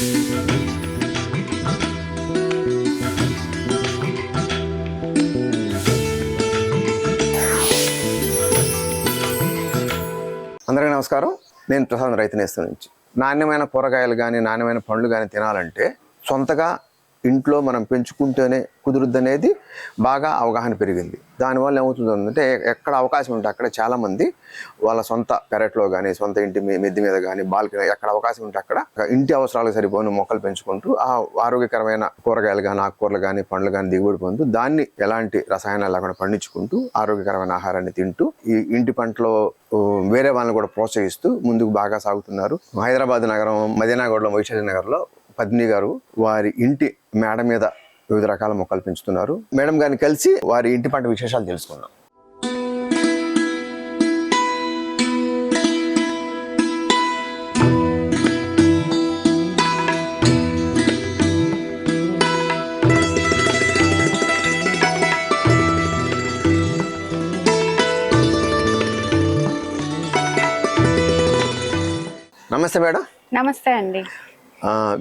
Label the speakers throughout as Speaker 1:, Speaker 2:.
Speaker 1: అందరికీ నమస్కారం. నేను ప్రసాద్ రైతు నేస్తం నుంచి. నాణ్యమైన కూరగాయలు కానీ నాణ్యమైన పండ్లు కానీ తినాలంటే సొంతగా ఇంట్లో మనం పెంచుకుంటేనే కుదురుద్ది అనేది బాగా అవగాహన పెరిగింది. దానివల్ల ఏమవుతుందంటే ఎక్కడ అవకాశం ఉంటే అక్కడ చాలామంది వాళ్ళ సొంత పెరట్లో కానీ సొంత ఇంటి మీ- మిద్ది మీద కానీ బాల్కనీ ఎక్కడ అవకాశం ఉంటే అక్కడ ఇంటి అవసరాలకు సరిపోయిన మొక్కలు పెంచుకుంటూ ఆ ఆరోగ్యకరమైన కూరగాయలు కానీ ఆకుకూరలు కానీ పండ్లు కానీ దిగుబడి పొందుతూ దాన్ని ఎలాంటి రసాయనాలు లేకుండా పండించుకుంటూ ఆరోగ్యకరమైన ఆహారాన్ని తింటూ ఈ ఇంటి పంటలో వేరే వాళ్ళని కూడా ప్రోత్సహిస్తూ ముందుకు బాగా సాగుతున్నారు. హైదరాబాద్ నగరం మదీనాగూడలో వైశాలి నగర్లో పద్మిని గారు వారి ఇంటి మేడ మీద వివిధ రకాల మొక్కలు పెంచుతున్నారు. మేడం గారిని కలిసి వారి ఇంటి పంట విశేషాలు తెలుసుకున్నాం నమస్తే మేడం.
Speaker 2: నమస్తే అండి.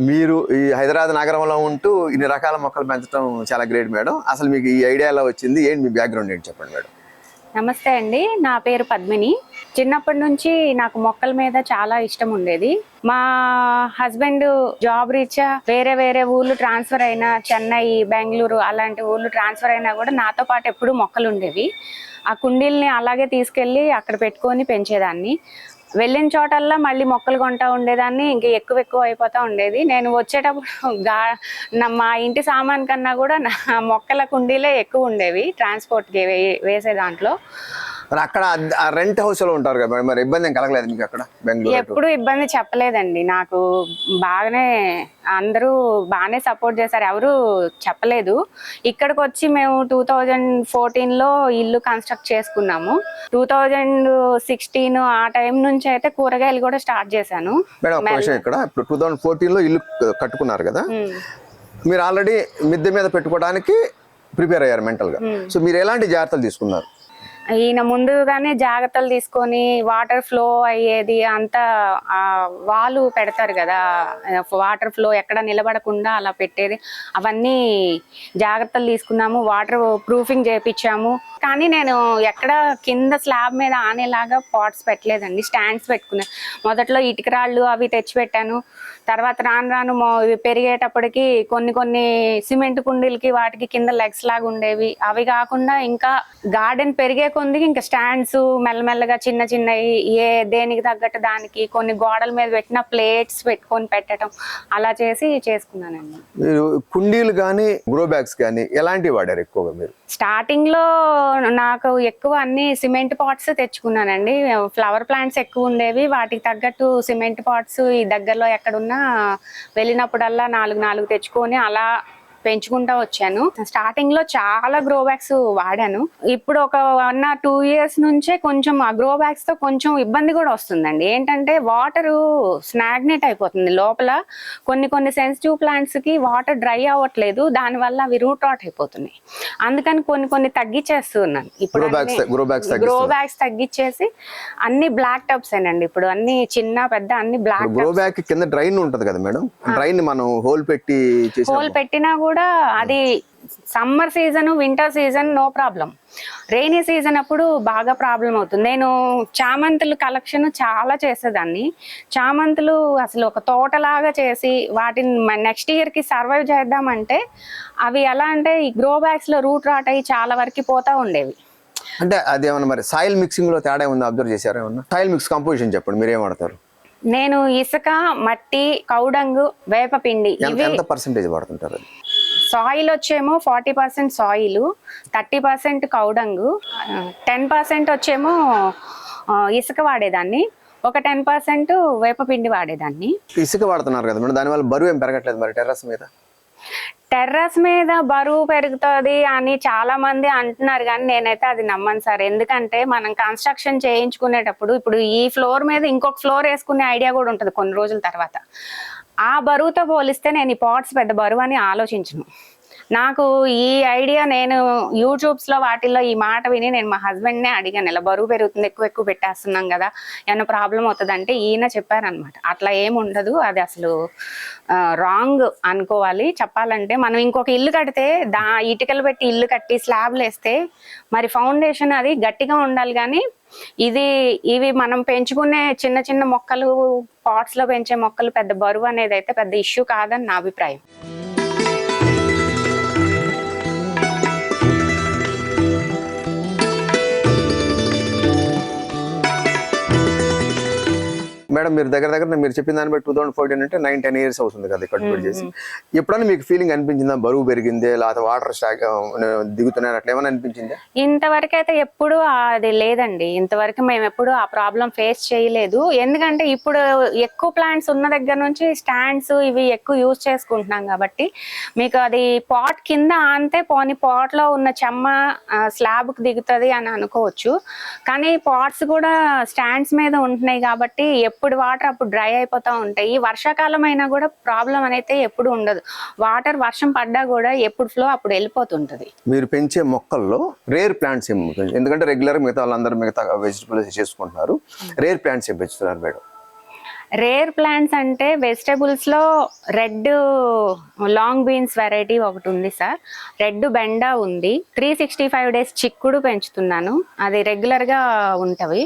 Speaker 1: మీరు ఈ హైదరాబాద్ నగరంలో ఉంటూ ఇన్ని రకాల మొక్కలు పెంచడం చాలా గ్రేట్ మేడం. అసలు మీకు ఈ ఐడియా ఎలా వచ్చింది? ఏంటి మీ బ్యాక్గ్రౌండ్ ఏంటి చెప్పండి మేడం?
Speaker 2: నమస్తే అండి. నా పేరు పద్మిని. చిన్నప్పటి నుంచి నాకు మొక్కల మీద చాలా ఇష్టం ఉండేది. మా హస్బెండ్ జాబ్ రీత్యా వేరే వేరే ఊర్లు ట్రాన్స్ఫర్ అయినా చెన్నై బెంగళూరు అలాంటి ఊర్లు ట్రాన్స్ఫర్ అయినా కూడా నాతో పాటు ఎప్పుడూ మొక్కలు ఉండేవి. ఆ కుండీల్ని అలాగే తీసుకెళ్ళి అక్కడ పెట్టుకొని పెంచేదాన్ని. వెళ్ళిన చోటల్లా మళ్ళీ మొక్కలు కొంటా ఉండేదాన్ని ఇంకా ఎక్కువ ఎక్కువ అయిపోతా ఉండేది. నేను వచ్చేటప్పుడు గా నా మా ఇంటి సామాన్ కన్నా కూడా నా మొక్కల కుండీలే ఎక్కువ ఉండేవి ట్రాన్స్పోర్ట్కి వే వేసే దాంట్లో.
Speaker 1: మరి అక్కడ రెంట్ హౌస్లో ఉంటారు కదా మరి? ఇబ్బంది ఏం కలగలేదు మీకు అక్కడ బెంగళూరు?
Speaker 2: ఎప్పుడు ఇబ్బంది చెప్పలేదండి. నాకు బాగానే అందరూ బాగానే సపోర్ట్ చేశారు. ఎవరు చెప్పలేదు. ఇక్కడికి వచ్చి మేము టూ థౌజండ్ ఫోర్టీన్లో ఇల్లు కన్స్ట్రక్ట్ చేసుకున్నాము. టూ థౌజండ్ సిక్స్టీన్ ఆ టైం నుంచి అయితే కూరగాయలు కూడా స్టార్ట్ చేశాను.
Speaker 1: మేడం ఇక్కడ. ఇప్పుడు టూ థౌసండ్ ఫోర్టీన్లో ఇల్లు కట్టుకున్నారు కదా. మీరు ఆల్రెడీ మిద్దె మీద పెట్టుకోవడానికి ప్రిపేర్ అయ్యారు మెంటల్గా సో మీరు ఎలాంటి జాగ్రత్తలు తీసుకున్నారు?
Speaker 2: ఈయన ముందుగానే జాగ్రత్తలు తీసుకొని వాటర్ ఫ్లో అయ్యేది అంతా వాళ్ళు పెడతారు కదా. వాటర్ ఫ్లో ఎక్కడ నిలబడకుండా అలా పెట్టేది. అవన్నీ జాగ్రత్తలు తీసుకున్నాము. వాటర్ ప్రూఫింగ్ చేపించాము. కానీ నేను ఎక్కడ కింద స్లాబ్ మీద ఆనేలాగా పాట్స్ పెట్టలేదండి. స్టాండ్స్ పెట్టుకున్నాను మొదట్లో ఇటుక రాళ్ళు అవి తెచ్చి పెట్టాను. తర్వాత రాను రాను మొ- ఇవి పెరిగేటప్పటికి కొన్ని కొన్ని సిమెంట్ కుండీలకి వాటికి కింద లెగ్స్ లాగా ఉండేవి. అవి కాకుండా ఇంకా గార్డెన్ పెరిగే కొందికి ఇంకా స్టాండ్స్ మెల్లమెల్లగా చిన్న చిన్నవి ఏ దేనికి తగ్గట్టు దానికి కొన్ని గోడల మీద పెట్టిన ప్లేట్స్ పెట్టుకొని పెట్టడం అలా చేసి చేసుకున్నానండి.
Speaker 1: మీరు కుండీలు కానీ గ్రో బ్యాగ్స్ కానీ ఎలాంటివి వాడారు ఎక్కువగా మీరు?
Speaker 2: స్టార్టింగ్లో నాకు ఎక్కువ అన్ని సిమెంట్ పాట్స్ తెచ్చుకున్నానండి. ఫ్లవర్ ప్లాంట్స్ ఎక్కువ ఉండేవి. వాటికి తగ్గట్టు సిమెంట్ పాట్స్ ఈ దగ్గరలో ఎక్కడున్నా వెళ్ళినప్పుడల్లా నాలుగు నాలుగు తెచ్చుకొని అలా పెంచుకుంటా వచ్చాను. స్టార్టింగ్లో చాలా గ్రో బ్యాగ్స్ వాడాను. ఇప్పుడు ఒక వన్ ఆర్ టూ ఇయర్స్ నుంచే కొంచెం ఆ గ్రో బ్యాగ్స్తో కొంచెం ఇబ్బంది కూడా వస్తుందండి. ఏంటంటే వాటర్ స్నాగ్నేట్ అయిపోతుంది లోపల. కొన్ని కొన్ని సెన్సిటివ్ ప్లాంట్స్కి వాటర్ డ్రై అవ్వట్లేదు. దానివల్ల అవి రూట్ రాట్ అయిపోతున్నాయి. అందుకని కొన్ని కొన్ని తగ్గించేస్తున్నాను ఇప్పుడు గ్రో. బ్యాగ్స్ తగ్గించేసి అన్ని బ్లాక్ టబ్స్ అండి ఇప్పుడు అన్ని చిన్న పెద్ద అన్ని బ్లాక్
Speaker 1: గ్రో బ్యాగ్ కింద డ్రైన్ ఉంటది కదా మేడం? డ్రైన్ మనం హోల్ పెట్టి
Speaker 2: హోల్ పెట్టినా కూడా అది summer season winter season no problem. Rainy season అప్పుడు బాగా ప్రాబ్లం అవుతుంది. నేను చామంతులు కలెక్షన్ చాలా చేసేదాన్ని. చామంతులు అసలు ఒక తోటలాగా చేసి వాటిని నెక్స్ట్ ఇయర్కి సర్వైవ్ చేద్దామంటే అవి ఎలా అంటే ఈ గ్రో బ్యాగ్స్లో రూట్ రాట్ అయ్యి చాలా వరకు పోతా ఉండేవి.
Speaker 1: అంటే అది ఏమన్నా మరి సాయిల్ మిక్సింగ్లో తేడా ఏమన్నా అబ్జర్వ్ చేశారా ఏమన్నా? సాయిల్ మిక్స్ కంపోజిషన్ చెప్పండి మీరు ఏం వాడతారు
Speaker 2: నేను ఇసుక మట్టి కౌడంగు వేపపిండి
Speaker 1: ఎంత
Speaker 2: ఇవి
Speaker 1: ఎంత పర్సెంటేజ్ వాడుతుంటారు
Speaker 2: soil వచ్చేమో forty percent soil thirty percent cow dung ten percent వచ్చేమో ఇసుక వాడేదాన్ని ఒక టెన్ పర్సెంట్ వేపపిండి వాడేదాన్ని.
Speaker 1: ఇసుక వాడుతున్నారు కదా మేడం దానివల్ల బరువు ఏం పెరగట్లేదు మరి టెర్రస్ మీద?
Speaker 2: టెర్రస్ మీద బరువు పెరుగుతుంది అని చాలా మంది అంటున్నారు కానీ నేనైతే అది నమ్మను సార్. ఎందుకంటే మనం కన్స్ట్రక్షన్ చేయించుకునేటప్పుడు ఇప్పుడు ఈ ఫ్లోర్ మీద ఇంకొక ఫ్లోర్ వేసుకునే ఐడియా కూడా ఉంటుంది కొన్ని రోజుల తర్వాత. ఆ బరువుతో పోలిస్తే నేను ఈ పాట్స్ పెద్ద బరువు అని ఆలోచించను. నాకు ఈ ఐడియా నేను యూట్యూబ్స్లో వాటిల్లో ఈ మాట విని నేను మా హస్బెండ్ నే అడిగాను. ఇలా బరువు పెరుగుతుంది ఎక్కువ ఎక్కువ పెట్టేస్తున్నాం కదా ఏమైనా ప్రాబ్లం అవుతుంది అంటే ఈయన చెప్పారనమాట అట్లా ఏం ఉండదు అది అసలు రాంగ్ అనుకోవాలి. చెప్పాలంటే మనం ఇంకొక ఇల్లు కడితే దా ఇటుకలు పెట్టి ఇల్లు కట్టి స్లాబ్లు వేస్తే మరి ఫౌండేషన్ అది గట్టిగా ఉండాలి కానీ ఇది ఇవి మనం పెంచుకునే చిన్న చిన్న మొక్కలు పాట్స్లో పెంచే మొక్కలు పెద్ద బరువు అనేది అయితే పెద్ద ఇష్యూ కాదని నా అభిప్రాయం.
Speaker 1: మేడం మీరు దగ్గర దగ్గర మీరు చెప్పిన దాన్ని బట్టి టూ థౌసండ్ ఫోర్టీన్ అంటే నైన్ టెన్ ఇయర్స్ అవుతుంది కదా కట్టుబడి చేసి ఎప్పుడైనా మీకు ఫీలింగ్ అనిపించిందా? బరువు పెరిగిందే లేకపోతే వాటర్ స్టాక్ దిగుతున్నాయి అట్లా ఏమైనా అనిపించిందా?
Speaker 2: ఇంతవరకు అయితే ఎప్పుడు అది లేదండి. ఇంతవరకు మేము ఎప్పుడు ఆ ప్రాబ్లం ఫేస్ చేయలేదు. ఎందుకంటే ఇప్పుడు ఎక్కువ ప్లాంట్స్ ఉన్న దగ్గర నుంచి స్టాండ్స్ ఇవి ఎక్కువ యూజ్ చేసుకుంటున్నాం కాబట్టి మీకు అది పాట్ కింద ఆంతే పోని pot లో ఉన్న చెమ్మ స్లాబ్కి దిగుతుంది అని అనుకోవచ్చు. కానీ పాట్స్ కూడా స్టాండ్స్ మీద ఉంటున్నాయి కాబట్టి ఎప్పుడు వాటర్ అప్పుడు డ్రై అయిపోతూ ఉంటాయి. వర్షాకాలం అయినా కూడా ప్రాబ్లం అనేది ఎప్పుడు ఉండదు. వాటర్ వర్షం పడ్డా కూడా ఎప్పుడు ఫ్లో అప్పుడు వెళ్ళిపోతుంటది.
Speaker 1: మీరు పెంచే మొక్కల్లో రేర్ ప్లాంట్స్ ఏం పెంచ- ఎందుకంటే రెగ్యులర్ మిగతా వాళ్ళందరూ మిగతా వెజిటబుల్స్ చేసుకుంటున్నారు. రేర్ ప్లాంట్స్ ఏం పెంచుతున్నారు మేడం?
Speaker 2: రేర్ ప్లాంట్స్ అంటే వెజిటబుల్స్లో రెడ్ లాంగ్ బీన్స్ వెరైటీ ఒకటి ఉంది సార్. రెడ్ బెండా ఉంది. త్రీ సిక్స్టీ ఫైవ్ డేస్ చిక్కుడు పెంచుతున్నాను. అది రెగ్యులర్గా ఉంటవి.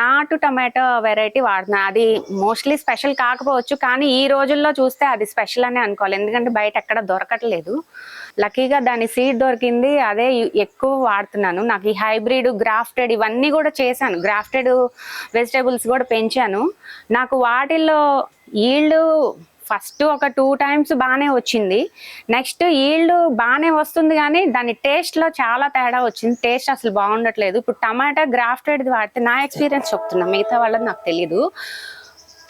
Speaker 2: నాటు టమాటో వెరైటీ వాడుతున్నాను అది మోస్ట్లీ స్పెషల్ కాకపోవచ్చు కానీ ఈ రోజుల్లో చూస్తే అది స్పెషల్ అనే అనుకోవాలి. ఎందుకంటే బయట ఎక్కడ దొరకట్లేదు. లక్కీగా దాని సీడ్ దొరికింది. అదే ఎక్కువ వాడుతున్నాను. నాకు ఈ హైబ్రిడ్ గ్రాఫ్టెడ్ ఇవన్నీ కూడా చేశాను. గ్రాఫ్టెడ్ వెజిటేబుల్స్ కూడా పెంచాను. నాకు వాటిల్లో ఈల్డ్ ఫస్ట్ ఒక టూ టైమ్స్ బాగానే వచ్చింది. నెక్స్ట్ ఈల్డ్ బాగానే వస్తుంది కానీ దాని టేస్ట్లో చాలా తేడా వచ్చింది. టేస్ట్ అసలు బాగుండట్లేదు. ఇప్పుడు టమాటా గ్రాఫ్టెడ్ వాడితే నా ఎక్స్పీరియన్స్ చెప్తున్నా. మిగతా వాళ్ళది నాకు తెలీదు.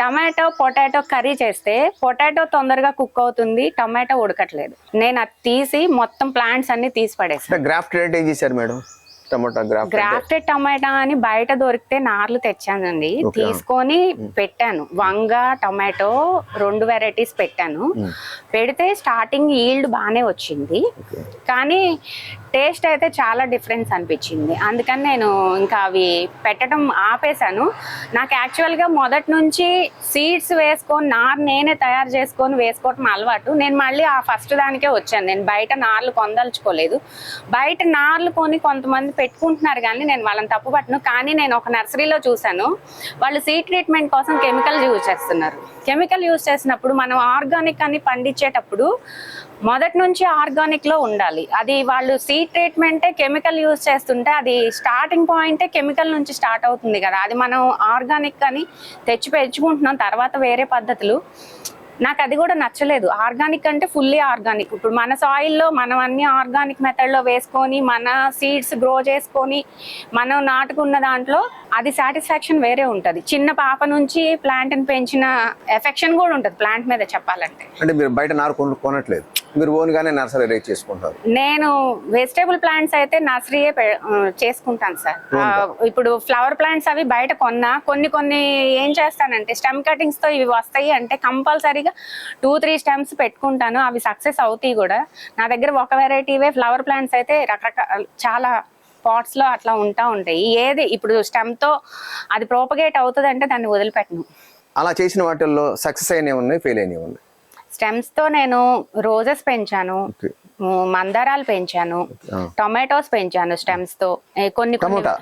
Speaker 2: టమాటో పొటాటో కర్రీ చేస్తే పొటాటో తొందరగా కుక్ అవుతుంది టమాటో ఉడకట్లేదు. నేను అది తీసి మొత్తం ప్లాంట్స్ అన్ని తీసి పడేసాను
Speaker 1: అంటే గ్రాఫ్ట్ రేట్ ఏం చేశారు madam? Tomato graft
Speaker 2: grafted tomato అని బయట దొరికితే నార్లు తెచ్చానండి. తీసుకొని పెట్టాను. వంగ టొమాటో రెండు వెరైటీస్ పెట్టాను. పెడితే స్టార్టింగ్ ఈల్డ్ బాగానే వచ్చింది. కానీ టేస్ట్ అయితే చాలా డిఫరెన్స్ అనిపించింది. అందుకని నేను ఇంకా అవి పెట్టడం ఆపేశాను. నాకు యాక్చువల్గా మొదటి నుంచి సీడ్స్ వేసుకొని నార్ నేనే తయారు చేసుకొని వేసుకోవటం అలవాటు. నేను మళ్ళీ ఆ ఫస్ట్ దానికే వచ్చాను. నేను బయట నార్లు కొందలుచుకోలేదు. బయట నార్లు కొని కొంతమంది పెట్టుకుంటున్నారు కానీ నేను వాళ్ళని తప్పు పట్టను. కానీ నేను ఒక నర్సరీలో చూశాను. వాళ్ళు సీడ్ ట్రీట్మెంట్ కోసం కెమికల్ యూజ్ చేస్తున్నారు. కెమికల్ యూజ్ చేసినప్పుడు మనం ఆర్గానిక్ అని పండించేటప్పుడు మొదటి నుంచి ఆర్గానిక్లో ఉండాలి. అది వాళ్ళు సీడ్ ట్రీట్మెంటే కెమికల్ యూజ్ చేస్తుంటే అది స్టార్టింగ్ పాయింటే కెమికల్ నుంచి స్టార్ట్ అవుతుంది కదా. అది మనం ఆర్గానిక్ అని తెచ్చి పెంచుకుంటున్నాం తర్వాత వేరే పద్ధతులు. నాకు అది కూడా నచ్చలేదు. ఆర్గానిక్ అంటే ఫుల్లీ ఆర్గానిక్. ఇప్పుడు మన సాయిల్లో మనం అన్ని ఆర్గానిక్ మెథడ్లో వేసుకొని మన సీడ్స్ గ్రో చేసుకొని మనం నాటుకున్న దాంట్లో అది సాటిస్ఫాక్షన్ వేరే ఉంటుంది. చిన్న పాప నుంచి ప్లాంట్ని పెంచిన ఎఫెక్షన్ కూడా ఉంటుంది ప్లాంట్ మీద చెప్పాలంటే.
Speaker 1: అంటే మీరు బయట నారు కొనట్లేదు. మీరు ఓన్ గానే నర్సరీ రేట్ చేసుకుంటారు.
Speaker 2: నేను వెజిటేబుల్ ప్లాంట్స్ అయితే నర్సరీయే చేసుకుంటాను సార్. ఇప్పుడు ఫ్లవర్ ప్లాంట్స్ అవి బయట కొన్నా కొన్ని కొన్ని ఏం చేస్తానంటే స్టెమ్ కటింగ్స్తో ఇవి వస్తాయి అంటే కంపల్సరీగా టూ త్రీ స్టెమ్స్ పెట్టుకుంటాను. అవి సక్సెస్ అవుతాయి కూడా. నా దగ్గర ఒక వెరైటీవే ఫ్లవర్ ప్లాంట్స్ అయితే రకరకాల చాలా పాట్స్లో అట్లా ఉంటా ఉంటాయి. ఏది ఇప్పుడు స్టెమ్తో అది ప్రోపగేట్ అవుతుంది అంటే దాన్ని వదిలిపెట్టను.
Speaker 1: అలా చేసిన వాటిల్లో సక్సెస్ అయినవి ఉన్నాయి ఫెయిల్ అయినవి ఉన్నాయి?
Speaker 2: స్టెమ్స్తో నేను రోజెస్ పెంచాను మందారాలు పెంచాను. టొమాటోస్ పెంచాను స్టెమ్స్తో. కొన్ని
Speaker 1: టమోటా?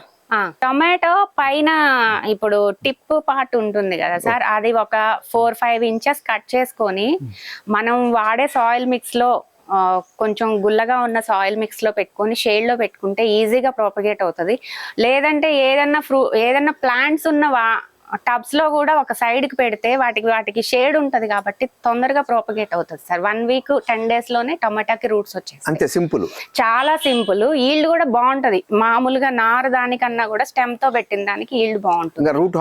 Speaker 2: పైన ఇప్పుడు టిప్ పార్ట్ ఉంటుంది కదా సార్ అది ఒక ఫోర్ ఫైవ్ ఇంచెస్ కట్ చేసుకొని మనం వాడే సాయిల్ మిక్స్లో కొంచెం గుల్లగా ఉన్న సాయిల్ మిక్స్లో పెట్టుకొని షేడ్లో పెట్టుకుంటే ఈజీగా ప్రాపగేట్ అవుతుంది. లేదంటే ఏదన్నా ఫ్రూ ఏదన్నా ప్లాంట్స్ ఉన్న వా టబ్స్లో కూడా ఒక సైడ్కి పెడితే వాటికి వాటికి షేడ్ ఉంటది కాబట్టి తొందరగా ప్రాపగేట్ అవుతుంది సార్. వన్ వీక్ టెన్ డేస్లోనే టమాటాకి రూట్స్ వచ్చేస్తాయి.
Speaker 1: అంతే సింపుల్
Speaker 2: చాలా సింపుల్ ఈల్డ్ కూడా బాగుంటది. మామూలుగా నారు దానికన్నా కూడా స్టెమ్తో పెట్టిన దానికి ఈల్డ్ బాగుంటుంది.
Speaker 1: రూట్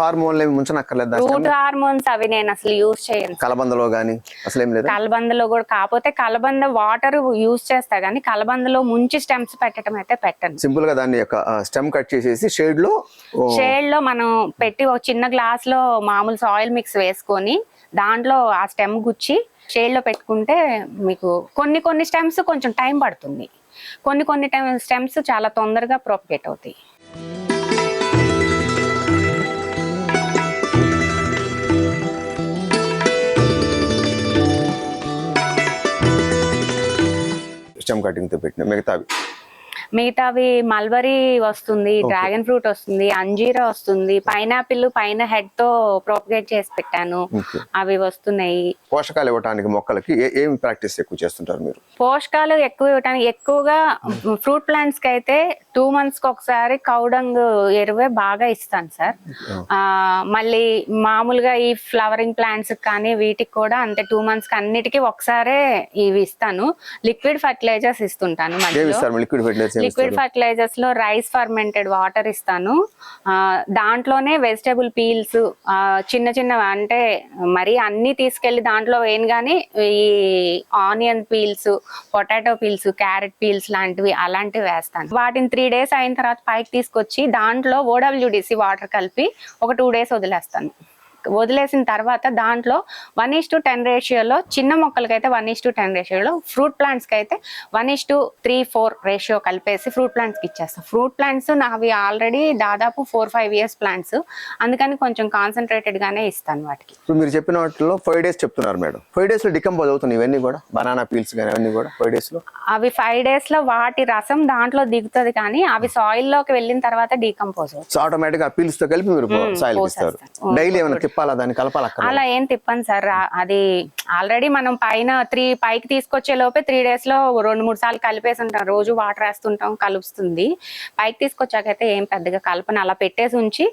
Speaker 1: ముంచనక్కర్లేదు
Speaker 2: రూట్ హార్మోన్స్ అవి నేను అసలు యూజ్ చేయను.
Speaker 1: కలబందలో కానీ అసలు ఏం లేదా?
Speaker 2: కలబందలో కూడా కాకపోతే కలబంద వాటర్ యూజ్ చేస్తా కానీ కలబందలో ముంచి స్టెమ్స్ పెట్టడం అయితే పెట్టను.
Speaker 1: సింపుల్గా దాన్ని యొక్క స్టెమ్ కట్ చేసేసి
Speaker 2: షేడ్లో షేడ్లో మనం పెట్టి ఒక చిన్న గ్లాస్లో మామూలు సాయిల్ మిక్స్ వేసుకొని దాంట్లో ఆ స్టెమ్ గుచ్చి షేడ్లో పెట్టుకుంటే మీకు కొన్ని కొన్ని స్టెమ్స్ కొంచెం టైం పడుతుంది. కొన్ని కొన్ని టైం స్టెమ్స్ చాలా తొందరగా ప్రొపగేట్ అవుతాయి.
Speaker 1: స్టెమ్ కటింగ్తో పెట్టిన మిగతావి.
Speaker 2: మిగతావి మల్బరీ వస్తుంది డ్రాగన్ ఫ్రూట్ వస్తుంది అంజీరా వస్తుంది పైనాపిల్ పైన హెడ్తో ప్రొపగేట్ చేసి పెట్టాను. అవి వస్తున్నాయి.
Speaker 1: పోషకాలు ఇవ్వడానికి మొక్కలకి ఏ ఏం ప్రాక్టీస్ ఎక్కువ చేస్తుంటారు మీరు?
Speaker 2: పోషకాలు ఎక్కువ ఇవ్వటానికి ఎక్కువగా ఫ్రూట్ ప్లాంట్స్కి అయితే టూ మంత్స్కి ఒకసారి కౌడంగ్ ఎరువే బాగా ఇస్తాను సార్. ఆ, మళ్ళీ మామూలుగా ఈ ఫ్లవరింగ్ ప్లాంట్స్ కానీ వీటికి కూడా అంతే టూ మంత్స్కి అన్నిటికీ ఒకసారే ఇవి ఇస్తాను. లిక్విడ్ ఫర్టిలైజర్స్ ఇస్తుంటాను
Speaker 1: ఏమి
Speaker 2: మధ్యలో.
Speaker 1: లిక్విడ్
Speaker 2: ఫర్టిలైజర్స్లో రైస్ ఫర్మెంటెడ్ వాటర్ ఇస్తాను. దాంట్లోనే వెజిటేబుల్ పీల్స్ చిన్న చిన్న అంటే మరి అన్ని తీసుకెళ్ళి దాంట్లో వేయను కానీ ఈ onion peels potato peels carrot peels లాంటివి అలాంటివి వేస్తాను. వాటిని త్రీ డేస్ అయిన తర్వాత పైకి తీసుకొచ్చి దాంట్లో ఓడబ్ల్యూడిసి వాటర్ కలిపి ఒక టూ డేస్ వదిలేస్తాను. వదిలేసిన తర్వాత దాంట్లో వన్ ఈస్ టు టెన్ రేషియోలో చిన్న మొక్కలకైతే వన్ ఈస్ టు టెన్ రేషియోలో ఫ్రూట్ ప్లాంట్స్కి అయితే one is to three four ratio కలిపేసి ఫ్రూట్ ప్లాంట్స్కి ఇచ్చేస్తాను ఫ్రూట్ ప్లాంట్స్ నావి ఆల్రెడీ దాదాపు ఫోర్ ఫైవ్ ఇయర్స్ ప్లాంట్స్ అందుకని కొంచెం కాన్సన్ట్రేటెడ్గానే ఇస్తాను వాటికి.
Speaker 1: ఇప్పుడు మీరు చెప్పిన వాటిలో ఫైవ్ డేస్ చెప్తున్నారు మేడం. ఫైవ్ డేస్లో డికంపోజ్ అవుతున్నాయి ఇవన్నీ కూడా? బనానా పీల్స్ కానీ అవన్నీ కూడా ఫైవ్ డేస్లో?
Speaker 2: అవి ఫైవ్ డేస్లో వాటి రసం దాంట్లో దిగుతుంది కానీ అవి సాయిల్లోకి వెళ్ళిన తర్వాత డీకంపోజ్ అవుతుంది
Speaker 1: సో ఆటోమేటిక్ ఆ పీల్స్తో కలిపి మీరు సాయిల్ ఇస్తారు. డైలీ ఏమైనా తిప్పాలా? దాన్ని కలపాలక్క
Speaker 2: అలా ఏం తిప్పను సార్. అది ఆల్రెడీ మనం పైన త్రీ పైకి తీసుకొచ్చే లోపే త్రీ డేస్లో రెండు మూడు సార్లు కలిపేసి ఉంటాం. రోజు వాటర్ వేస్తుంటాం కలుపుస్తుంది పైకి తీసుకొచ్చాకైతే ఏం పెద్దగా కలపను. అలా పెట్టేసి ఉంచి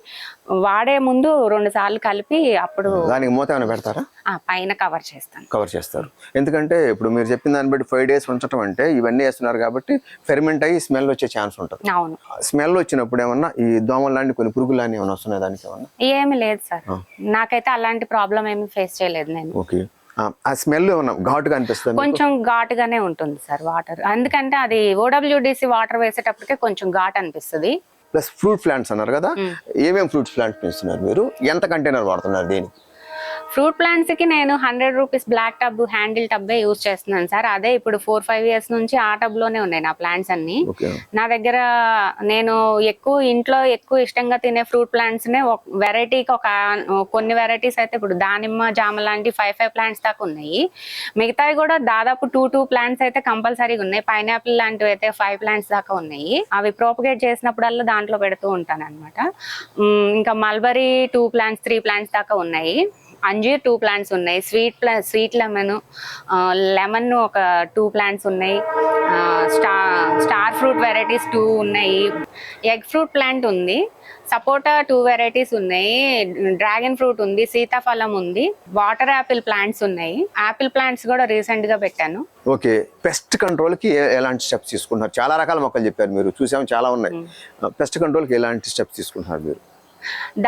Speaker 2: వాడే ముందు రెండు సార్లు కలిపి అప్పుడు
Speaker 1: దానికి మూత ఏమైనా పెడతారా?
Speaker 2: ఆ పైన కవర్ చేస్తాను.
Speaker 1: కవర్ చేస్తారు. ఎందుకంటే ఇప్పుడు మీరు చెప్పిన దాన్ని బట్టి ఫైవ్ డేస్ ఉంచడం అంటే ఇవన్నీ వేస్తున్నారు కాబట్టి ఫెర్మెంట్ అయ్యి స్మెల్ వచ్చే ఛాన్స్ ఉంటుంది.
Speaker 2: అవును.
Speaker 1: స్మెల్ వచ్చినప్పుడు ఏమన్నా ఈ దోమలు లాంటి కొన్ని పురుగులు లాంటి ఏమైనా వస్తున్నాయి దానికి ఏమన్నా?
Speaker 2: ఏమి లేదు సార్. నాకైతే అలాంటి ప్రాబ్లం ఏమి ఫేస్ చేయలేదు నేను.
Speaker 1: ఓకే. ఆ స్మెల్ ఏమన్నా ఘాటుగా అనిపిస్తుంది
Speaker 2: కొంచెం ఘాటుగానే ఉంటుంది సార్ వాటర్. ఎందుకంటే అది ఓడబ్ల్యూడిసి వాటర్ వేసేటప్పటికే కొంచెం ఘాట్ అనిపిస్తుంది.
Speaker 1: ప్లస్ ఫ్రూట్ ప్లాంట్స్ అన్నారు కదా ఏమేమి ఫ్రూట్స్ ప్లాంట్స్ పెంచుతున్నారు మీరు? ఎంత కంటైనర్ వాడుతున్నారు దేనికి?
Speaker 2: ఫ్రూట్ ప్లాంట్స్కి నేను hundred rupees black tub handle టబ్బే use చేస్తున్నాను సార్. అదే ఇప్పుడు ఫోర్ ఫైవ్ ఇయర్స్ నుంచి ఆ టబ్లోనే ఉన్నాయి నా ప్లాంట్స్ అన్ని. నా దగ్గర నేను ఎక్కువ ఇంట్లో ఎక్కువ ఇష్టంగా తినే ఫ్రూట్ ప్లాంట్స్ నే వెరైటీకి ఒక కొన్ని వెరైటీస్ అయితే ఇప్పుడు దానిమ్మ జామ లాంటి ఫైవ్ ఫైవ్ ప్లాంట్స్ దాకా ఉన్నాయి. మిగతావి కూడా దాదాపు టూ టూ ప్లాంట్స్ అయితే కంపల్సరీగా ఉన్నాయి. పైనాపిల్ లాంటివి అయితే ఫైవ్ ప్లాంట్స్ దాకా ఉన్నాయి. అవి ప్రోపగేట్ చేసినప్పుడల్లా దాంట్లో పెడుతూ ఉంటాను అనమాట ఇంకా mulberry two plants three plants దాకా ఉన్నాయి. అంజీర్ టూ ప్లాంట్స్ ఉన్నాయి. స్వీట్ ప్లా స్వీట్ లెమన్ లెమన్ ఒక టూ ప్లాంట్స్ ఉన్నాయి. Star star fruit varieties two ఉన్నాయి. ఎగ్ ఫ్రూట్ ప్లాంట్ ఉంది. సపోటా టూ వెరైటీస్ ఉన్నాయి. డ్రాగన్ ఫ్రూట్ ఉంది. సీతాఫలం ఉంది. వాటర్ యాపిల్ ప్లాంట్స్ ఉన్నాయి. యాపిల్ ప్లాంట్స్ కూడా రీసెంట్గా పెట్టాను.
Speaker 1: ఓకే. పెస్ట్ కంట్రోల్కి ఏ- ఎలాంటి స్టెప్స్ తీసుకుంటున్నారు? చాలా రకాల మొక్కలు చెప్పారు మీరు. చూసాము చాలా ఉన్నాయి. పెస్ట్ కంట్రోల్కి ఎలాంటి స్టెప్స్ తీసుకుంటున్నారు మీరు?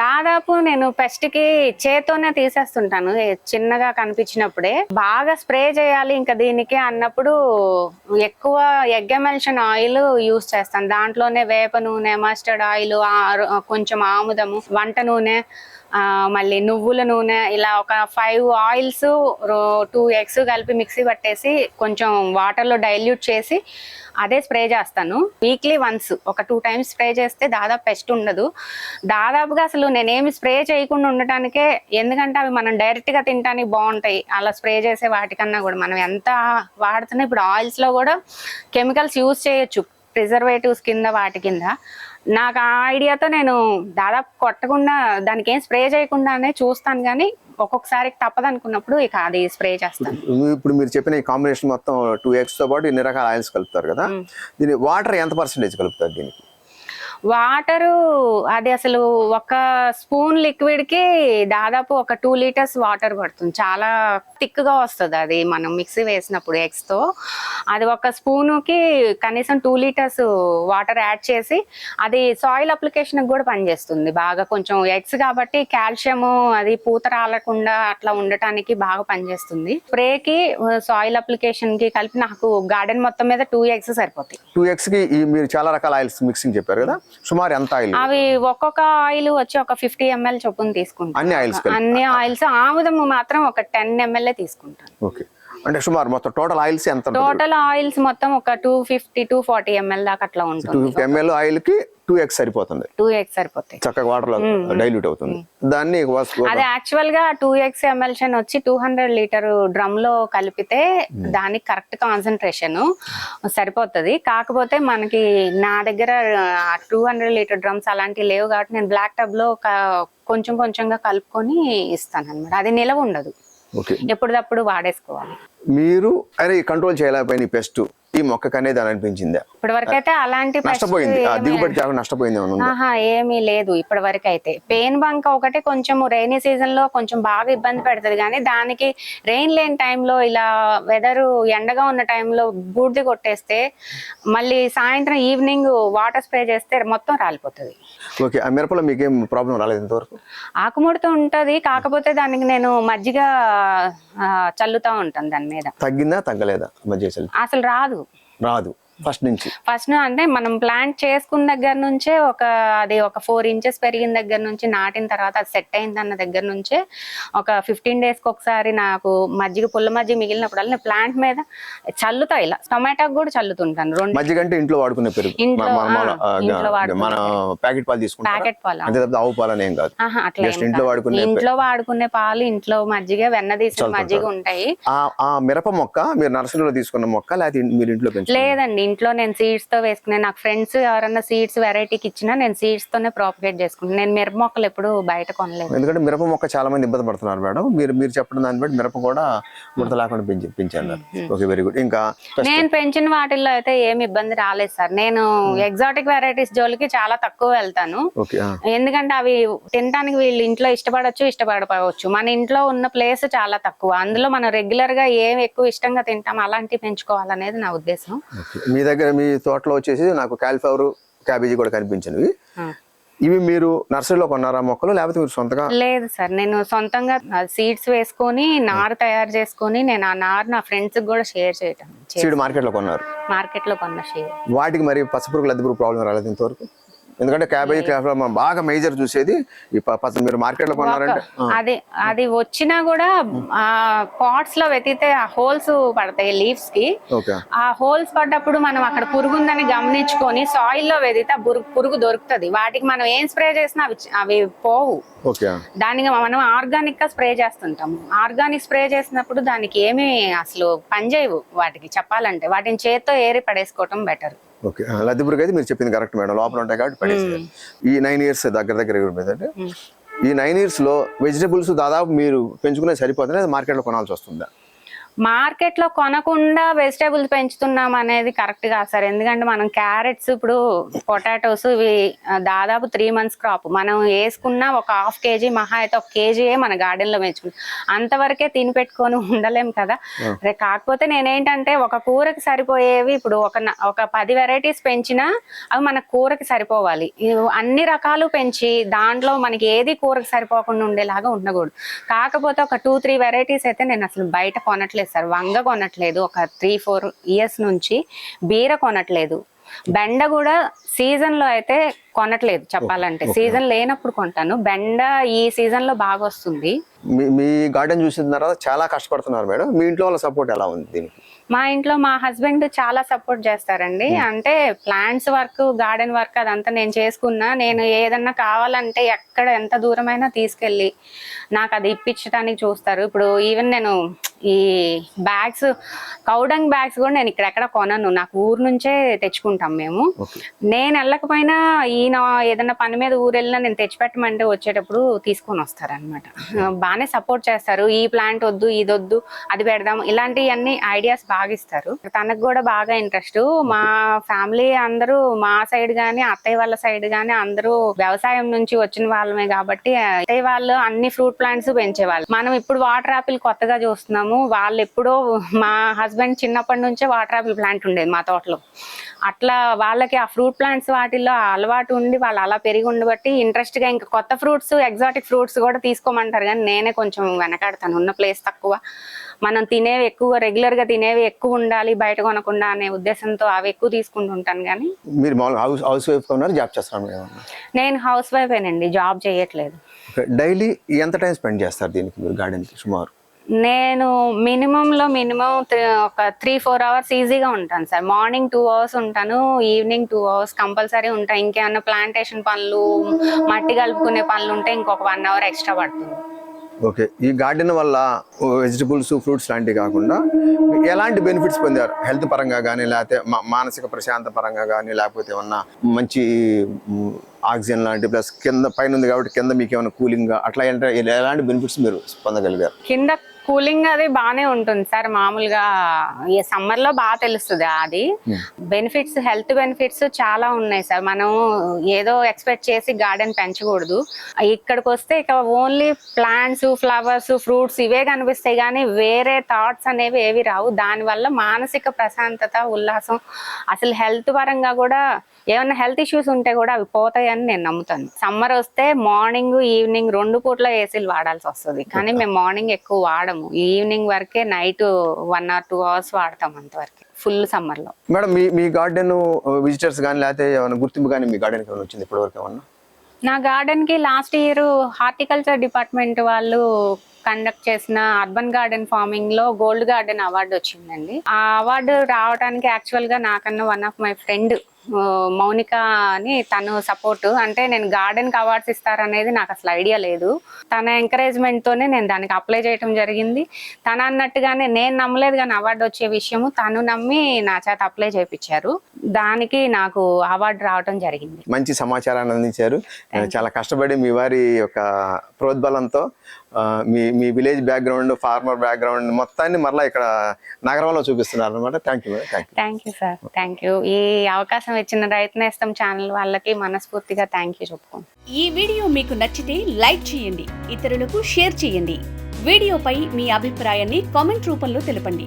Speaker 2: దాదాపు నేను పెస్ట్కి చేత్తోనే తీసేస్తుంటాను. చిన్నగా కనిపించినప్పుడే. బాగా స్ప్రే చేయాలి ఇంకా దీనికి అన్నప్పుడు ఎక్కువ ఎగ్ ఎమల్షన్ ఆయిల్ యూస్ చేస్తాను. దాంట్లోనే వేప నూనె మస్టర్డ్ ఆయిల్ కొంచెం ఆముదము వంట నూనె మళ్ళీ నువ్వుల నూనె ఇలా ఒక ఫైవ్ ఆయిల్స్ టూ ఎగ్స్ కలిపి మిక్సీ పట్టేసి కొంచెం వాటర్లో డైల్యూట్ చేసి అదే స్ప్రే చేస్తాను. వీక్లీ వన్స్ ఒక టూ టైమ్స్ స్ప్రే చేస్తే దాదాపు పెస్ట్ ఉండదు. దాదాపుగా అసలు నేనేమి స్ప్రే చేయకుండా ఉండటానికే ఎందుకంటే అవి మనం డైరెక్ట్గా తినడానికి బాగుంటాయి. అలా స్ప్రే చేసే వాటికన్నా కూడా మనం ఎంత వాడుతున్నా ఇప్పుడు ఆయిల్స్లో కూడా కెమికల్స్ యూజ్ చేయొచ్చు. ప్రిజర్వేటివ్స్ కింద వాటి కింద. నాకు ఆ ఐడియాతో నేను దాదాపు కొట్టకుండా దానికి ఏం స్ప్రే చేయకుండానే చూస్తాను కానీ ఒక్కొక్కసారి తప్పదు అనుకున్నప్పుడు ఇక అది స్ప్రే చేస్తాను.
Speaker 1: ఇప్పుడు మీరు చెప్పిన ఈ కాంబినేషన్ మొత్తం టూ ఎగ్స్తో పాటు ఇన్ని రకాల ఆయిల్స్ కలుపుతారు కదా దీని వాటర్ ఎంత పర్సెంటేజ్ కలుపుతారు దీనికి?
Speaker 2: వాటరు అది అసలు ఒక స్పూన్ లిక్విడ్కి దాదాపు ఒక టూ లీటర్స్ వాటర్ పడుతుంది. చాలా థిక్గా వస్తుంది అది మనం మిక్సీ వేసినప్పుడు ఎగ్స్తో. అది ఒక స్పూన్కి కనీసం టూ లీటర్స్ వాటర్ యాడ్ చేసి అది సాయిల్ అప్లికేషన్ కూడా పనిచేస్తుంది బాగా. కొంచెం ఎగ్స్ కాబట్టి కాల్షియం అది పూత రాలకుండా అట్లా ఉండటానికి బాగా పనిచేస్తుంది. స్ప్రేకి సాయిల్ అప్లికేషన్కి కలిపి నాకు గార్డెన్ మొత్తం మీద టూ ఎగ్స్ సరిపోతాయి.
Speaker 1: టూ ఎగ్స్కి మీరు చాలా రకాల ఆయిల్స్ మిక్సింగ్ చెప్పారు కదా? సుమారు ఎంత ఆయిల్?
Speaker 2: అవి ఒక్కొక్క ఆయిల్ వచ్చి ఒక ఫిఫ్టీ ఎంఎల్ చొప్పున తీసుకుంటాను.
Speaker 1: అన్ని ఆయిల్స్
Speaker 2: అన్ని ఆయిల్స్ ఆముదము మాత్రం ఒక టెన్ ఎంఎల్ తీసుకుంటాను.
Speaker 1: ఓకే. అంటే సుమారు మొత్తం టోటల్ ఆయిల్స్ ఎంత
Speaker 2: టోటల్ ఆయిల్స్ మొత్తం ఒక two fifty two forty ML దాకా అట్లా
Speaker 1: టూ
Speaker 2: ఉంటుంది
Speaker 1: ఫిఫ్టీ ఎంఎల్ ఆయిల్కి టూ ఎక్స్ సరిపోతుంది.
Speaker 2: టూ ఎక్స్ సరిపోతాయి.
Speaker 1: చక్కగా వాటర్లో డైల్యూట్ అవుతుంది. దాన్ని
Speaker 2: అది యాక్చువల్గా టూ ఎక్స్ ఎమ్మెల్షన్ వచ్చి టూ హండ్రెడ్ లీటర్ డ్రమ్లో కలిపితే దానికి కరెక్ట్ కాన్సన్ట్రేషన్ సరిపోతుంది. కాకపోతే మనకి నా దగ్గర టూ హండ్రెడ్ లీటర్ డ్రమ్స్ అలాంటివి లేవు కాబట్టి నేను బ్లాక్ టబ్లో ఒక కొంచెం కొంచెంగా కలుపుకొని ఇస్తాను అనమాట అది నిలవ ఉండదు. ఎప్పటిదప్పుడు వాడేసుకోవాలి.
Speaker 1: మీరు అరే కంట్రోల్ చేయలేకపోయిన పెస్ట్ ఈ మొక్కకు అనేది అని అనిపించిందా?
Speaker 2: ఇప్పటి వరకు అయితే అలాంటి
Speaker 1: నష్టపోయింది. దిగుబడి కాకుండా నష్టపోయింది
Speaker 2: ఏమీ లేదు ఇప్పటి వరకు అయితే పెయిన్ బంక ఒకటి కొంచెం రైనీ సీజన్లో కొంచెం బాగా ఇబ్బంది పెడుతుంది కానీ దానికి రెయిన్ లేని టైంలో ఇలా వెదర్ ఎండగా ఉన్న టైంలో బూడిది కొట్టేస్తే మళ్ళీ సాయంత్రం ఈవినింగ్ వాటర్ స్ప్రే చేస్తే మొత్తం రాలిపోతుంది.
Speaker 1: ఓకే ఆ మిరపలో మీకేం ప్రాబ్లం రాలేదు ఇంతవరకు?
Speaker 2: ఆకుముడత ఉంటది కాకపోతే దానికి నేను మజ్జిగ చల్లుతా ఉంటాను దాని మీద.
Speaker 1: తగ్గిందా తగ్గలేదా మధ్య అసలు
Speaker 2: అసలు రాదు.
Speaker 1: రాదు. ఫస్ట్ నుంచి?
Speaker 2: ఫస్ట్ అంటే మనం ప్లాంట్ చేసుకున్న దగ్గర నుంచే ఒక అది ఒక ఫోర్ ఇంచెస్ పెరిగిన దగ్గర నుంచి నాటిన తర్వాత అది సెట్ అయింది అన్న దగ్గర నుంచే ఒక ఫిఫ్టీన్ డేస్కి ఒకసారి నాకు మజ్జిగ పుల్ల మజ్జిగ మిగిలినప్పుడు నేను ప్లాంట్ మీద చల్లుతా ఇలా. టొమాటోకి కూడా చల్లుతుంటాను రెండు
Speaker 1: మజ్జిగ అంటే ఇంట్లో వాడుకునే పెరుగు.
Speaker 2: ఇంట్లో,
Speaker 1: మన- ప్యాకెట్ పాలు తీసుకుంటాం
Speaker 2: ప్యాకెట్ పాలు?
Speaker 1: తప్ప ఆవు పాలు అని కాదు.
Speaker 2: అట్లా
Speaker 1: ఇంట్లో. వాడుకునే
Speaker 2: ఇంట్లో వాడుకునే పాలు ఇంట్లో మజ్జిగ వెన్న తీసిన మజ్జిగ ఉంటాయి.
Speaker 1: ఆ మిరప మొక్క మీరు నర్సరీలో తీసుకున్న మొక్క లేకపోతే మీరు ఇంట్లో
Speaker 2: లేదండి ఇంట్లో నేను సీడ్స్తో వేసుకునే నాకు ఫ్రెండ్స్ ఎవరన్నా సీడ్స్ వెరైటీకి ఇచ్చినా నేను సీడ్స్ తోనే ప్రాపగేట్ చేసుకుంటాను నేను మిరప మొక్కలు ఎప్పుడు బయట కొనలేదు.
Speaker 1: ఎందుకంటే మిరప మొక్క చాలా మంది ఇబ్బంది పడుతున్నారు మేడం. మీరు మీరు చెప్పడం దాన్ని బట్టి మిరప కూడా ముడత లేకుండా పెంచి పెంచారు ఓకే వెరీ గుడ్ ఇంకా
Speaker 2: నేను పెంచిన వాటిల్లో అయితే ఏమి ఇబ్బంది రాలేదు సార్. నేను ఎగ్జాటిక్ వెరైటీస్ జోలికి చాలా తక్కువ వెళ్తాను. ఎందుకంటే అవి తినడానికి వీళ్ళు ఇంట్లో ఇష్టపడొచ్చు ఇష్టపడకపోవచ్చు. మన ఇంట్లో ఉన్న ప్లేస్ చాలా తక్కువ. అందులో మనం రెగ్యులర్గా ఏం ఎక్కువ ఇష్టంగా తింటాం అలాంటివి పెంచుకోవాలనేది నా ఉద్దేశం.
Speaker 1: మీ దగ్గర మీ తోటలో వచ్చేసి నాకు కాలిఫ్లవర్ క్యాబేజీ కూడా కనిపించినవి. ఇవి మీరు నర్సరీలో కొన్నారా మొక్కలు? లేకపోతే మీరు సొంతగా
Speaker 2: లేదు సార్ నేను సొంతంగా సీడ్స్ వేసుకొని నారు తయారు చేసుకొని నేను ఆ నారు నా ఫ్రెండ్స్ కూడా షేర్ చేయటం
Speaker 1: సీడ్ మార్కెట్లో కొన్నారు?
Speaker 2: మార్కెట్లో కొన్న షేర్
Speaker 1: వాటికి మరి పచ్చపురుగు లద్దపురుగు ప్రాబ్లం రాలేదు ఇంతవరకు? ఎందుకంటే క్యాబేజీ క్యాఫ్లవర్ మనం బాగా మేజర్ చూసేది. ఈ మీరు మార్కెట్లో కొన్నారంటే. ఆ,
Speaker 2: అది అది వచ్చినా కూడా ఆ పాట్స్లో వెతికితే ఆ హోల్స్ పడతాయి
Speaker 1: లీవ్స్కి
Speaker 2: ఆ హోల్స్ పడ్డప్పుడు మనం అక్కడ పురుగు ఉందని గమనించుకొని సాయిల్లో వెదితే ఆ పురుగు దొరుకుతుంది. వాటికి మనం ఏం స్ప్రే చేసినా అవి పోవు. దానికి మనం ఆర్గానిక్గా స్ప్రే చేస్తుంటాము ఆర్గానిక్ స్ప్రే చేసినప్పుడు దానికి ఏమీ అసలు పనిచేయవు వాటికి చెప్పాలంటే. వాటిని చేత్తో ఏరి పడేసుకోవటం బెటర్.
Speaker 1: ఓకే. ఆ, లద్దపురుగు అయితే మీరు చెప్పింది కరెక్ట్ మేడం. లోపల ఉంటాయి కాబట్టి పడేసేయాలి. ఈ నైన్ ఇయర్స్ దగ్గర దగ్గర అంటే ఈ నైన్ ఇయర్స్లో వెజిటబుల్స్ దాదాపు మీరు పెంచుకునే సరిపోతుంది మార్కెట్లో కొనాల్సి వస్తుందా?
Speaker 2: మార్కెట్లో కొనకుండా వెజిటేబుల్స్ పెంచుతున్నాం అనేది కరెక్ట్ కాదు సార్. ఎందుకంటే మనం క్యారెట్స్ ఇప్పుడు పొటాటోస్ ఇవి దాదాపు త్రీ మంత్స్ క్రాప్ మనం వేసుకున్న ఒక హాఫ్ కేజీ మహా అయితే ఒక కేజీయే మన గార్డెన్లో పెంచుకున్నాం. అంతవరకే తిని పెట్టుకొని ఉండలేం కదా. కాకపోతే నేనేంటంటే ఒక కూరకి సరిపోయేవి ఇప్పుడు ఒక ఒక పది వెరైటీస్ పెంచినా అవి మన కూరకి సరిపోవాలి. అన్ని రకాలు పెంచి దాంట్లో మనకి ఏది కూరకి సరిపోకుండా ఉండేలాగా ఉండకూడదు. కాకపోతే ఒక టూ త్రీ వెరైటీస్ అయితే నేను అసలు బయట కొనట్లేదు. సార్ వంగ కొనట్లేదు. ఒక త్రీ ఫోర్ ఇయర్స్ నుంచి బీర కొనట్లేదు. బెండ కూడా సీజన్లో అయితే కొనట్లేదు చెప్పాలంటే. సీజన్ లేనప్పుడు కొంటాను. బెండ ఈ సీజన్లో బాగా వస్తుంది.
Speaker 1: మీ గార్డెన్ చూసిన తర్వాత చాలా కష్టపడుతున్నారు మేడం. మీ ఇంట్లో వాళ్ళ సపోర్ట్ ఎలా ఉంది దీనికి?
Speaker 2: మా ఇంట్లో మా హస్బెండ్ చాలా సపోర్ట్ చేస్తారండి. అంటే ప్లాంట్స్ వర్క్ గార్డెన్ వర్క్ అదంతా నేను చేసుకున్నా. నేను ఏదన్నా కావాలంటే ఎక్కడ ఎంత దూరమైనా తీసుకెళ్ళి నాకు అది ఇప్పించడానికి చూస్తారు. ఇప్పుడు ఈవెన్ నేను ఈ బ్యాగ్స్ కౌడంగ్ బ్యాగ్స్ కూడా నేను ఇక్కడెక్కడ కొనను. నాకు ఊరు నుంచే తెచ్చుకుంటాం మేము. నేను వెళ్ళకపోయినా ఈయన ఏదైనా పని మీద ఊరు వెళ్ళినా నేను తెచ్చిపెట్టమంటే వచ్చేటప్పుడు తీసుకొని వస్తారనమాట బాగానే సపోర్ట్ చేస్తారు. ఈ ప్లాంట్ వద్దు ఇది వద్దు అది పెడదాం ఇలాంటివన్నీ ఐడియాస్ బాగా ఇస్తారు తనకు కూడా బాగా ఇంట్రెస్ట్ మా ఫ్యామిలీ అందరూ మా సైడ్ గానీ అత్తయ్య వాళ్ళ సైడ్ గానీ అందరూ వ్యవసాయం నుంచి వచ్చిన వాళ్ళమే కాబట్టి అత్తయ్య వాళ్ళు అన్ని ఫ్రూట్ ప్లాంట్స్ పెంచేవాళ్ళు. మనం ఇప్పుడు వాటర్ ఆపిల్ కొత్తగా చూస్తున్నాము. వాళ్ళు ఎప్పుడో మా హస్బెండ్ చిన్నప్పటి నుంచే వాటర్ ఆపిల్ ప్లాంట్ ఉండేది మా తోటలో. అట్లా వాళ్ళకి ఆ ఫ్రూట్ ప్లాంట్స్ వాటిల్లో అలవాటు ఉండి వాళ్ళు అలా పెరిగి ఉండబట్టి ఇంట్రెస్ట్గా ఇంకా కొత్త ఫ్రూట్స్ ఎగ్జాటిక్ ఫ్రూట్స్ కూడా తీసుకోమంటారు కానీ నేనే కొంచెం వెనకాడతాను. ఉన్న ప్లేస్ తక్కువ. మనం తినేవి ఎక్కువ రెగ్యులర్గా తినేవి ఎక్కువ ఉండాలి బయట కొనకుండా అనే ఉద్దేశంతో అవి ఎక్కువ తీసుకుంటుంటాను కానీ
Speaker 1: మీరు హౌస్ హౌస్ వైఫ్ ఉన్నారు జాబ్
Speaker 2: నేను హౌస్ వైఫ్ ఏనండి జాబ్ చేయట్లేదు.
Speaker 1: డైలీ ఎంత టైం స్పెండ్ చేస్తారు దీనికి మీరు గార్డెన్కి సుమారు.
Speaker 2: నేను మినిమం లో మినిమం ఒక త్రీ ఫోర్ అవర్స్ ఈజీగా ఉంటాను సార్. మార్నింగ్ టూ అవర్స్ ఉంటాను ఈవినింగ్ టూ అవర్స్ కంపల్సరీ ఉంటాను ఇంకేమన్నా ప్లాంటేషన్ పనులు మట్టి కలుపుకునే పనులు ఉంటే ఇంకొక వన్ అవర్ ఎక్స్ట్రా పడుతుంది.
Speaker 1: ఓకే. ఈ గార్డెన్ వల్ల వెజిటబుల్స్ ఫ్రూట్స్ లాంటివి కాకుండా ఎలాంటి బెనిఫిట్స్ పొందారు? హెల్త్ పరంగా కానీ లేకపోతే మానసిక ప్రశాంత పరంగా కానీ లేకపోతే ఏమన్నా మంచి ఆక్సిజన్ లాంటి ప్లస్ కింద పైన ఉంది కాబట్టి కింద మీకు ఏమైనా కూలింగ్ అట్లా ఎలాంటి బెనిఫిట్స్ మీరు పొందగలిగారు?
Speaker 2: కింద కూలింగ్ అది బాగానే ఉంటుంది సార్. మామూలుగా ఈ సమ్మర్లో బాగా తెలుస్తుంది అది. బెనిఫిట్స్ హెల్త్ బెనిఫిట్స్ చాలా ఉన్నాయి సార్. మనం ఏదో ఎక్స్పెక్ట్ చేసి గార్డెన్ పెంచకూడదు. ఇక్కడికి వస్తే ఇక ఓన్లీ ప్లాంట్స్ ఫ్లవర్స్ ఫ్రూట్స్ ఇవే కనిపిస్తాయి కానీ వేరే థాట్స్ అనేవి ఏవి రావు. దానివల్ల మానసిక ప్రశాంతత ఉల్లాసం అసలు హెల్త్ పరంగా కూడా ఏమైనా హెల్త్ ఇష్యూస్ ఉంటే కూడా అవి పోతాయని నేను నమ్ముతాను. సమ్మర్ వస్తే మార్నింగ్ ఈవినింగ్ రెండు పూట్ల ఏసీలు వాడాల్సి వస్తుంది. కానీ మేము మార్నింగ్ ఎక్కువ వాడము. ఈవినింగ్ వరకే night one or two hours వాడతాం అంతవరకు ఫుల్ సమ్మర్లో
Speaker 1: మేడం మీ మీ గార్డెన్ విజిటర్స్ కానీ లేకపోతే ఏమైనా గుర్తింపు కానీ మీ గార్డెన్కి ఏమైనా వచ్చింది ఇప్పటివరకు ఏమన్నా?
Speaker 2: నా గార్డెన్కి లాస్ట్ ఇయర్ హార్టికల్చర్ డిపార్ట్మెంట్ వాళ్ళు కండక్ట్ చేసిన అర్బన్ గార్డెన్ ఫార్మింగ్లో గోల్డ్ గార్డెన్ అవార్డు వచ్చిందండి. ఆ అవార్డు రావడానికి యాక్చువల్గా నాకన్నా one of my friend Mounika అని తను సపోర్ట్. అంటే నేను గార్డెన్కి అవార్డ్స్ ఇస్తారనేది నాకు అసలు ఐడియా లేదు. తన ఎంకరేజ్మెంట్తోనే నేను దానికి అప్లై చేయడం జరిగింది. తను అన్నట్టుగానే నేను నమ్మలేదు కానీ అవార్డు వచ్చే విషయము తను నమ్మి నా చేత అప్లై చేయించారు. దానికి నాకు అవార్డు రావడం జరిగింది.
Speaker 1: మంచి సమాచారాన్ని అందించారు. చాలా కష్టపడి మీ వారి యొక్క ప్రోద్బలంతో మీ మీ విలేజ్ బ్యాక్గ్రౌండ్ ఫార్మర్ బ్యాక్గ్రౌండ్ మొత్తాన్ని మరలా ఇక్కడ నగరంలో చూపిస్తున్నారు అనమాట thank you madam thank you
Speaker 2: thank you sir thank you ఈ అవకాశం ఇచ్చిన రైతు నేస్తం ఛానల్ వాళ్ళకి మనస్ఫూర్తిగా థ్యాంక్ యూ చెప్పుకోండి
Speaker 3: ఈ వీడియో మీకు నచ్చితే లైక్ చేయండి ఇతరులకు షేర్ చేయండి. వీడియోపై మీ అభిప్రాయాన్ని కామెంట్ రూపంలో తెలపండి.